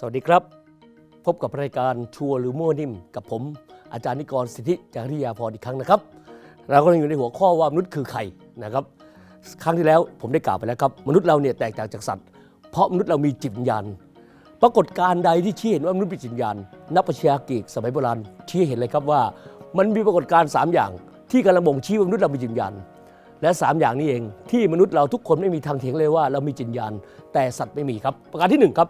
สวัสดีครับ พบกับรายการชัวร์หรือมั่วนิ่ม กับผม อาจารย์นิกรสิทธิจาริยาพรอีกครั้งนะครับ เราก็ยังอยู่ในหัวข้อว่ามนุษย์คือใครนะครับ ครั้งที่แล้วผมได้กล่าวไปแล้วครับ มนุษย์เราเนี่ยแตกต่างจากสัตว์ เพราะมนุษย์เรามีจิตวิญญาณปรากฏการณ์ใดที่ชี้เห็นว่ามนุษย์มีจิตวิญญาณนักปรัชญากีกสมัยโบราณชี้เห็นเลยครับว่า มันมีปรากฏการณ์สามอย่าง ที่กำลังบ่งชี้ว่ามนุษย์เรามีจิตวิญญาณและสามอย่างนี้เองที่มนุษย์เราทุกคนไม่มีทางเถียงเลยว่าเรามีจิตวิญญาณแต่สัตว์ไม่มีครับ ประการที่หนึ่งครับ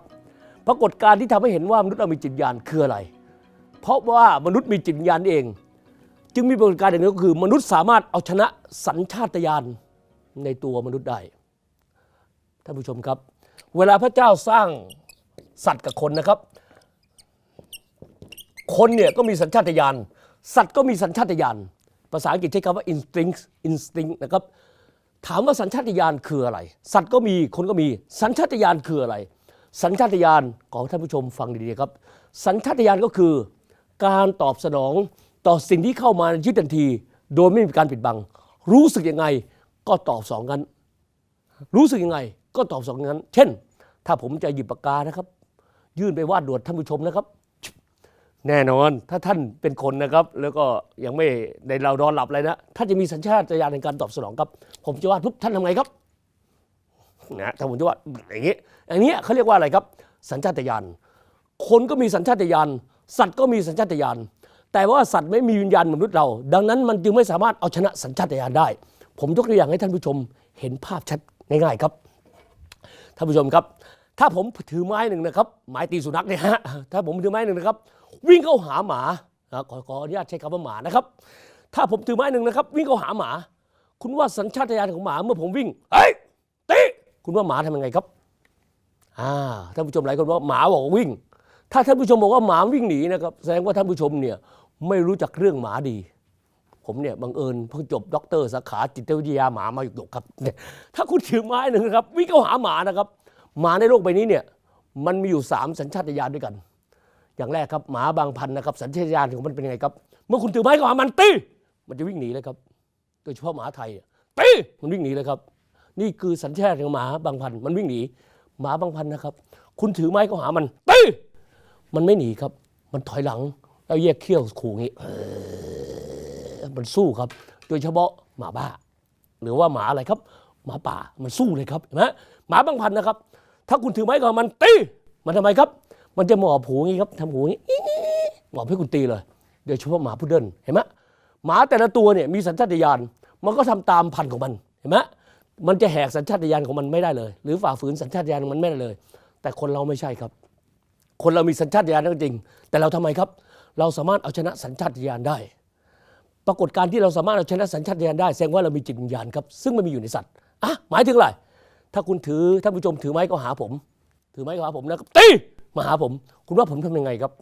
ปรากฏการณ์ที่ทำให้เห็นว่ามนุษย์เรามีจิตญาณคืออะไร เพราะว่ามนุษย์มีจิตญาณเอง จึงมีปรากฏการณ์อย่างนี้ก็คือ มนุษย์สามารถเอาชนะสัญชาตญาณในตัวมนุษย์ได้ท่านผู้ชมครับ เวลาพระเจ้าสร้างสัตว์กับคนนะครับ คนเนี่ยก็มีสัญชาตญาณสัตว์ก็มีสัญชาตญาณภาษาอังกฤษใช้คำว่า instinct instinct นะครับถามว่าสัญชาตญาณคืออะไร สัตว์ก็มีคนก็มีสัญชาตญาณคืออะไร สัญชาตญาณขอให้ท่านผู้ชมฟังดีๆครับ สัญชาตญาณก็คือ การตอบสนองต่อสิ่งที่เข้ามาในชีวิตทันที โดยไม่มีการปิดบัง รู้สึกยังไงก็ตอบสองกัน รู้สึกยังไงก็ตอบสองงั้น เช่น ถ้าผมจะหยิบปากกานะครับ ยื่นไปวาดดวดท่านผู้ชมนะครับ แน่นอนถ้าท่านเป็นคนนะครับ แล้วก็ยังไม่ในเรานอนหลับเลยนะท่านจะมีสัญชาตญาณในการตอบสนองครับ ผมจะวาดปุ๊บท่านทำไงครับ นะถ้าผมจะวาดอย่างนี้อย่างนี้เขาเรียกว่าอะไรครับ สัญชาตญาณคนก็มีสัญชาตญาณสัตว์ก็มีสัญชาตญาณแต่ว่าสัตว์ไม่มีวิญญาณเหมือนมนุษย์เรา ดังนั้นมันจึงไม่สามารถเอาชนะสัญชาตญาณได้ ผมยกตัวอย่างให้ท่านผู้ชมเห็นภาพชัดง่ายๆครับท่านผู้ชมครับ ถ้าผมถือไม้หนึ่งนะครับไม้ตีสุนัขเนี่ยฮะถ้าผมถือไม้หนึ่งนะครับ วิ่งเข้าหาหมาขอขออนุญาตใช้คำว่าหมานะครับ ถ้าผมถือไม้หนึ่งนะครับ วิ่งเข้าหาหมา คุณว่าสัญชาตญาณของหมาเมื่อผมวิ่ง คุณว่าหมาทำยังไงครับอ่าท่านผู้ชมหลายคนว่าหมาบอกวิ่ง ถ้าท่านผู้ชมบอกว่าหมาวิ่งหนีนะครับแสดงว่าท่านผู้ชมเนี่ยไม่รู้จักเรื่องหมาดี ผมเนี่ยบังเอิญเพิ่งจบด็อกเตอร์สาขาจิตวิทยาหมามาอยู่ตกครับ ถ้าคุณถือไม้หนึ่งครับวิ่งเข้าหาหมานะครับหมาในโลกใบนี้เนี่ยมันมีอยู่สามสัญชาตญาณด้วยกัน อย่างแรกครับหมาบางพันนะครับ สัญชาตญาณของมันเป็นยังไงครับ เมื่อคุณถือไม้เข้าหามันตีมันจะวิ่งหนีเลยครับ โดยเฉพาะหมาไทยตีมันวิ่งหนีเลยครับ นี่คือสัญชาติของหมาบางพันธุ์มันวิ่งหนีหมาบางพันธุ์นะครับ คุณถือไม้เข้าหามันตีมันไม่หนีครับ มันถอยหลังแล้วแยกเขี้ยวขู่งี้มันสู้ครับ โดยเฉพาะหมาบ้า หรือว่าหมาอะไรครับ หมาป่ามันสู้เลยครับเห็นไหมหมาบางพันธุ์นะครับ ถ้าคุณถือไม้กับมันตีมันทำไมครับ มันจะหมอบหูงี้ครับทำหูงี้หมอบให้คุณตีเลยโดยเฉพาะหมาพุดเดิ้ลเห็นไหมหมาแต่ละตัวเนี่ยมีสัญชาตญาณมันก็ทำตามพันธุ์ของมันเห็นไหม มันจะแหกสัญชาตญาณของมันไม่ได้เลย หรือฝ่าฝืนสัญชาตญาณของมันไม่ได้เลย แต่คนเราไม่ใช่ครับ คนเรามีสัญชาตญาณจริง แต่เราทำไมครับ เราสามารถเอาชนะสัญชาตญาณได้ ปรากฏการที่เราสามารถเอาชนะสัญชาตญาณได้แสดงว่าเรามีจิตวิญญาณครับซึ่งมันมีอยู่ในสัตว์อะหมายถึงอะไรถ้าคุณถือท่านผู้ชมถือไม้ก็หาผม ถือไม้ก็หาผมนะครับตีมาหาผม คุณว่าผมทำยังไงครับ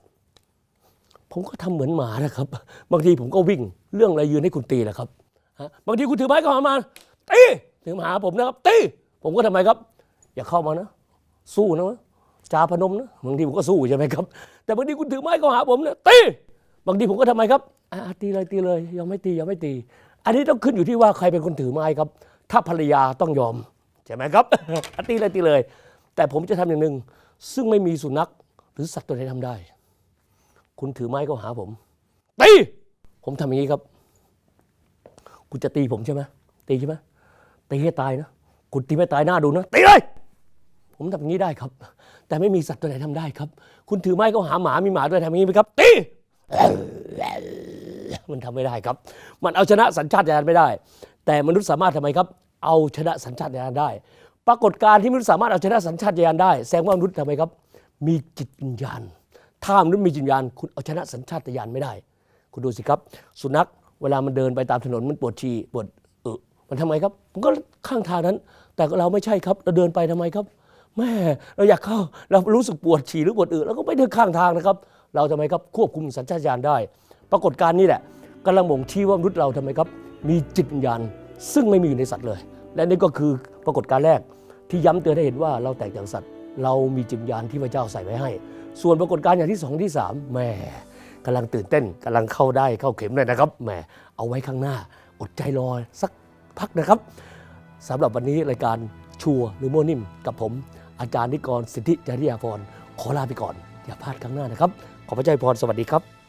ผมก็ทำเหมือนหมานะครับ บางทีผมก็วิ่งเรื่องอะไรยืนให้คุณตีแหละครับบางทีคุณถือไม้ก็หามาตี ถือมาหาผมนะครับตีผมก็ทำไมครับ อย่าเข้ามานะ สู้นะจาพนมนะบางทีผมก็สู้ใช่ไหมครับ แต่บางทีคุณถือไม้ก็หาผมเนี่ยตีบางทีผมก็ทำไมครับตีเลยตีเลยยังไม่ตียังไม่ตี อันนี้ต้องขึ้นอยู่ที่ว่าใครเป็นคนถือไม้ครับ ถ้าภรรยาต้องยอมใช่ไหมครับตีเลยตีเลย แต่ผมจะทำอย่างหนึ่งซึ่งไม่มีสุนัขหรือสัตว์ตัวไหนทำได้ คุณถือไม้ก็หาผมตีผมทำอย่างนี้ครับ คุณจะตีผมใช่ไหมตีใช่ไหม ตีให้ตายนะคุณตีไม่ตายหน้าดูนะตีเลยผมทำอย่างนี้ได้ครับ แต่ไม่มีสัตว์ตัวไหนทำได้ครับ คุณถือไม้ก็หาหมามีหมาด้วยทำอย่างนี้ไหมครับ ตีมันทำไม่ได้ครับ มันเอาชนะสัญชาตญาณไม่ได้ แต่มนุษย์สามารถทำไมครับ เอาชนะสัญชาตญาณได้ ปรากฏการณ์ที่มนุษย์สามารถเอาชนะสัญชาตญาณได้แสดงว่ามนุษย์ทำไมครับ มีจิตวิญญาณ ถ้ามนุษย์มีจิตวิญญาณ คุณเอาชนะสัญชาตญาณไม่ได้ คุณดูสิครับ สุนัขเวลามันเดินไปตามถนนมันปวดฉี่ปวด มันทำไมครับผมก็ข้างทางนั้น แต่เราไม่ใช่ครับเราเดินไปทำไมครับแม่เราอยากเข้าเรารู้สึกปวดฉี่หรือปวดอึเราก็ไม่เดินข้างทางนะครับ เราทำไมครับควบคุมสัญชาตญาณได้ ปรากฏการณ์นี้แหละกำลังบ่งชี้ว่ามนุษย์เราทำไมครับ มีจิตวิญญาณซึ่งไม่มีอยู่ในสัตว์เลย และนี่ก็คือปรากฏการณ์แรกที่ย้ำเตือนให้เห็นว่าเราแตกต่างสัตว์ เรามีจิตวิญญาณที่พระเจ้าใส่ไว้ให้ ส่วนปรากฏการณ์อย่างที่สองที่สามแม่กำลังตื่นเต้นกำลังเข้าได้เข้าเข็มเลยนะครับแหมเอาไว้ข้างหน้า อดใจรอสัก พักนะครับสำหรับวันนี้รายการชัวร์หรือโมนิ่ม กับผม อาจารย์นิกรสิทธิจริยาพรขอลาไปก่อน อย่าพลาดครั้งหน้านะครับ ขอพระเจ้าอวยพรสวัสดีครับ